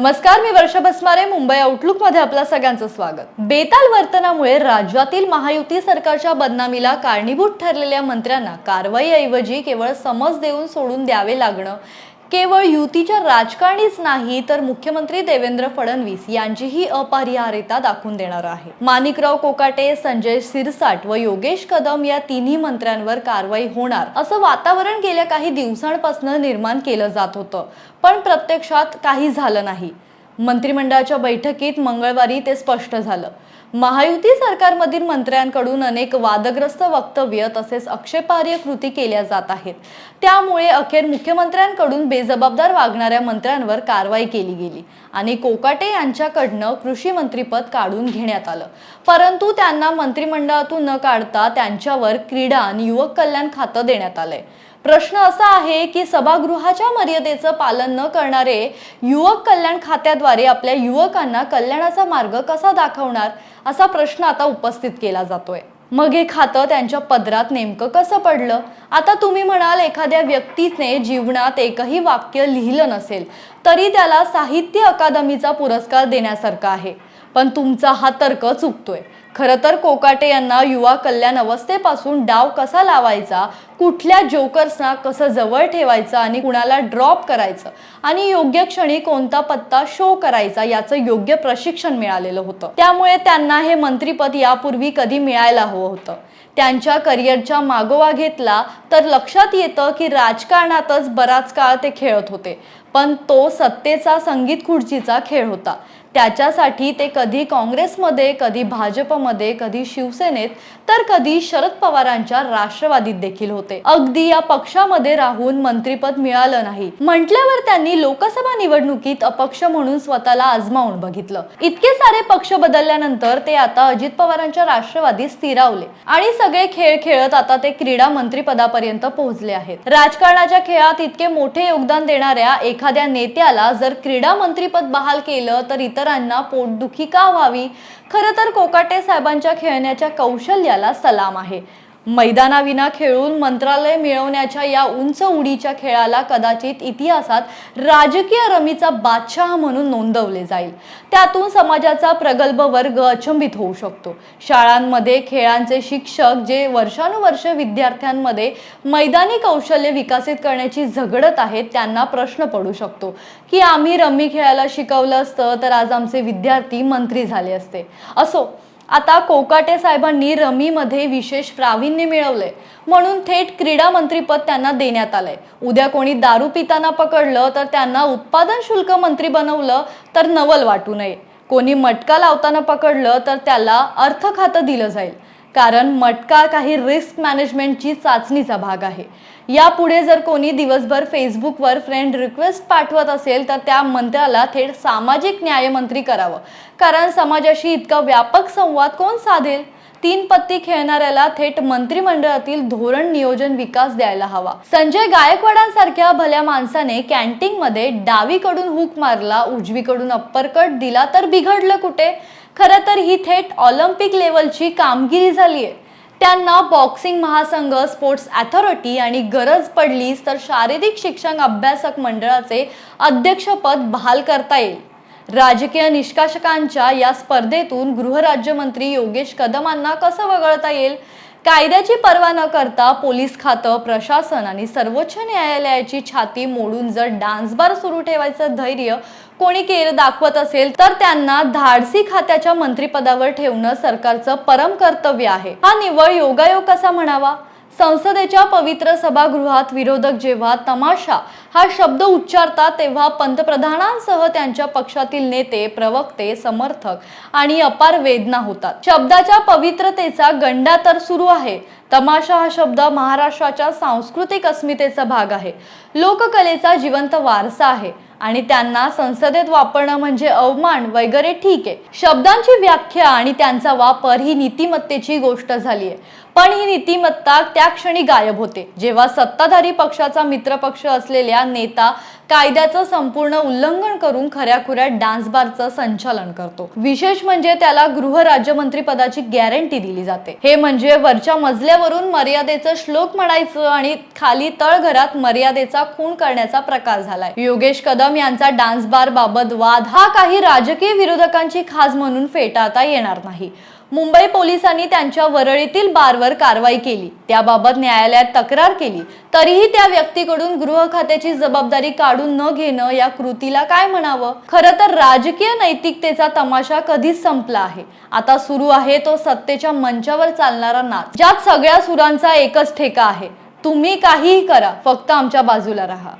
नमस्कार मी वर्षा बसमारे मुंबई आउटलुकमध्ये आपलं सगळ्यांचं स्वागत. बेताल वर्तनामुळे राज्यातील महायुती सरकारच्या बदनामीला कारणीभूत ठरलेल्या मंत्र्यांना कारवाईऐवजी केवळ समज देऊन सोडून द्यावे लागणं केवळ युतीच्या राजकारणीच नाही तर मुख्यमंत्री देवेंद्र फडणवीस यांचीही अपरिहार्यता दाखवून देणार आहे. माणिकराव कोकाटे संजय सिरसाट व योगेश कदम या तिन्ही मंत्र्यांवर कारवाई होणार असं वातावरण गेल्या काही दिवसांपासून निर्माण केलं जात होतं. पण प्रत्यक्षात काही झालं नाही. मंत्रिमंडळाच्या बैठकीत मंगळवारी ते स्पष्ट झालं. महायुती सरकारमधील मंत्र्यांकडून अनेक वादग्रस्त वक्तव्य तसेच आक्षेपार्ह कृती केल्या जात आहेत. त्यामुळे अखेर मुख्यमंत्र्यांकडून बेजबाबदार वागणाऱ्या मंत्र्यांवर कारवाई केली गेली आणि कोकाटे यांच्याकडनं कृषी मंत्रीपद काढून घेण्यात आलं. परंतु त्यांना मंत्रिमंडळातून न काढता त्यांच्यावर क्रीडा आणि युवक कल्याण खातं देण्यात आलंय. प्रश्न असा आहे की सभागृहाच्या मर्यादेचं पालन न करणारे युवक कल्याण खात्याद्वारे आपल्या युवकांना कल्याणाचा मार्ग कसा दाखवणार असा प्रश्न आता उपस्थित केला जातोय. मग हे खातं त्यांच्या पदरात नेमकं कसं पडलं? आता तुम्ही म्हणाल एखाद्या व्यक्तीने जीवनात एकही वाक्य लिहिलं नसेल तरी त्याला साहित्य अकादमीचा पुरस्कार देण्यासारखा आहे. पण तुमचा हा तर्क चुकतोय. खरं तर कोकाटे यांना युवा कल्याण अवस्थेपासून डाव कसा लावायचा कुठल्या जोकर्सना कसं जवळ ठेवायचं आणि कुणाला ड्रॉप करायचं आणि योग्य क्षणी कोणता पत्ता शो करायचा याचं योग्य प्रशिक्षण मिळालेलं होतं. त्यामुळे त्यांना हे मंत्रीपद यापूर्वी कधी मिळायला हवं होतं. त्यांच्या करिअरच्या मागोवा घेतला तर लक्षात येतं की राजकारणातच बराच काळ ते खेळत होते. पण तो सत्तेचा संगीत खुर्चीचा खेळ होता. त्याच्यासाठी ते कधी काँग्रेसमध्ये कधी भाजपमध्ये कधी शिवसेनेत तर कधी शरद पवारांच्या राष्ट्रवादीत देखील होते. अगदी या पक्षामध्ये राहून मंत्रीपद मिळालं नाही. म्हटल्यावर त्यांनी लोकसभा निवडणुकीत अपक्ष म्हणून स्वतःला आजमावून बघितलं. इतके सारे पक्ष बदलल्यानंतर ते आता अजित पवारांच्या राष्ट्रवादीत स्थिरावले. आणि सगळे खेळ खेळत आता ते क्रीडा मंत्रीपदापर्यंत पोहोचले आहेत. राजकारणाच्या खेळात इतके मोठे योगदान देणाऱ्या एखाद्या नेत्याला जर क्रीडा मंत्रीपद बहाल केलं तर इतर इतरांना पोटदुखी का व्हावी? खरं तर कोकाटे साहेबांच्या खेळण्याच्या कौशल्याला सलाम आहे. मैदानाविना खेळून मंत्रालय मिळवण्याच्या या उंच उडीच्या खेळाला कदाचित इतिहासात राजकीय रमीचा बादशाह म्हणून नोंदवले जाईल. त्यातून समाजाचा प्रगल्भ वर्ग अचंबित होऊ शकतो. शाळांमध्ये खेळांचे शिक्षक जे वर्षानुवर्ष विद्यार्थ्यांमध्ये मैदानी कौशल्य विकसित करण्याची झगडत आहेत त्यांना प्रश्न पडू शकतो. की आम्ही रमी खेळायला शिकवलं असतं तर आज आमचे विद्यार्थी मंत्री झाले असते. असो आता कोकाटे साहेबांनी रमीमध्ये विशेष प्रावीण्य मिळवले. म्हणून थेट क्रीडा मंत्रीपद त्यांना देण्यात आलंय. उद्या कोणी दारू पिताना पकडलं तर त्यांना उत्पादन शुल्क मंत्री बनवलं तर नवल वाटू नये. कोणी मटका लावताना पकडलं तर त्याला अर्थ खातं दिलं जाईल. कारण मटका काही रिस्क मॅनेजमेंटची चाचणीचा भाग आहे. यापुढे जर कोणी दिवसभर फेसबुकवर फ्रेंड रिक्वेस्ट पाठवत असेल तर त्या मंत्र्याला थेट सामाजिक न्यायमंत्री करावं. कारण समाजाशी इतका व्यापक संवाद कोण साधेल? तीन पत्ती खेळणाऱ्याला थेट मंत्रिमंडळातील धोरण नियोजन विकास द्यायला हवा. संजय गायकवाडांसारख्या भल्या माणसाने कॅन्टीन मध्ये डावीकडून हुक मारला उजवीकडून अप्परकट दिला तर बिघडलं कुठे? खरं तर ही थेट ऑलिम्पिक लेवलची कामगिरी झाली आहे त्यांना बॉक्सिंग महासंघ स्पोर्ट्स अथॉरिटी आणि गरज पडलीच तर शारीरिक शिक्षण अभ्यासक मंडळाचे अध्यक्षपद बहाल करता येईल. राजकीय निष्काशकांच्या या स्पर्धेतून गृहराज्यमंत्री योगेश कदमांना कसं वगळता येईल? कायद्याची पर्वा न करता पोलीस खातं प्रशासन आणि सर्वोच्च न्यायालयाची छाती मोडून जर डान्स बार सुरू ठेवायचं धैर्य कोणी केलं दाखवत असेल तर त्यांना धाडसी खात्याच्या मंत्रिपदावर ठेवणं सरकारचं परम कर्तव्य आहे. हा निव्वळ योगायोग कसा म्हणावा? संसदेच्या पवित्र सभागृहात विरोधक जेव्हा तमाशा हा शब्द उच्चारतात तेव्हा पंतप्रधानांसह त्यांच्या पक्षातील नेते प्रवक्ते समर्थक आणि अपार वेदना होतात. शब्दाच्या पवित्रतेचा गंडा तर सुरू आहे. तमाशा हा शब्द महाराष्ट्राच्या सांस्कृतिक अस्मितेचा भाग आहे. लोककलेचा जिवंत वारसा आहे आणि त्यांना संसदेत वापरणं म्हणजे अवमान वगैरे ठीक आहे. शब्दांची व्याख्या आणि त्यांचा वापर ही नीतिमत्तेची गोष्ट झाली आहे. पण ही नीतिमत्ता त्या क्षणी गायब होते. जेव्हा सत्ताधारी पक्षाचा मित्रपक्ष असलेल्या नेता कायद्याचं संपूर्ण उल्लंघन करून खऱ्याखुऱ्या डान्स बारचं संचालन करतो. विशेष म्हणजे त्याला गृह राज्यमंत्री पदाची गॅरंटी दिली जाते. हे म्हणजे वरच्या मजल्यावरून मर्यादेचं श्लोक म्हणायचं आणि खाली तळघरात मर्यादेचा खून करण्याचा प्रकार झालाय. योगेश कदम यांचा डान्स बार बाबत वाद हा काही राजकीय विरोधकांची खास म्हणून फेटाळता येणार नाही. मुंबई पोलिसांनी त्यांच्या वरळीतील बारवर कारवाई केली. त्याबाबत न्यायालयात तक्रार केली. तरीही त्या व्यक्तीकडून गृह खात्याची जबाबदारी काढून न घेणं या कृतीला काय म्हणावं? खरं तर राजकीय नैतिकतेचा तमाशा कधीच संपला आहे. आता सुरू आहे तो सत्तेच्या मंचावर चालणारा नाच ज्यात सगळ्या सुरांचा एकच ठेका आहे. तुम्ही काहीही करा. फक्त आमच्या बाजूला राहा.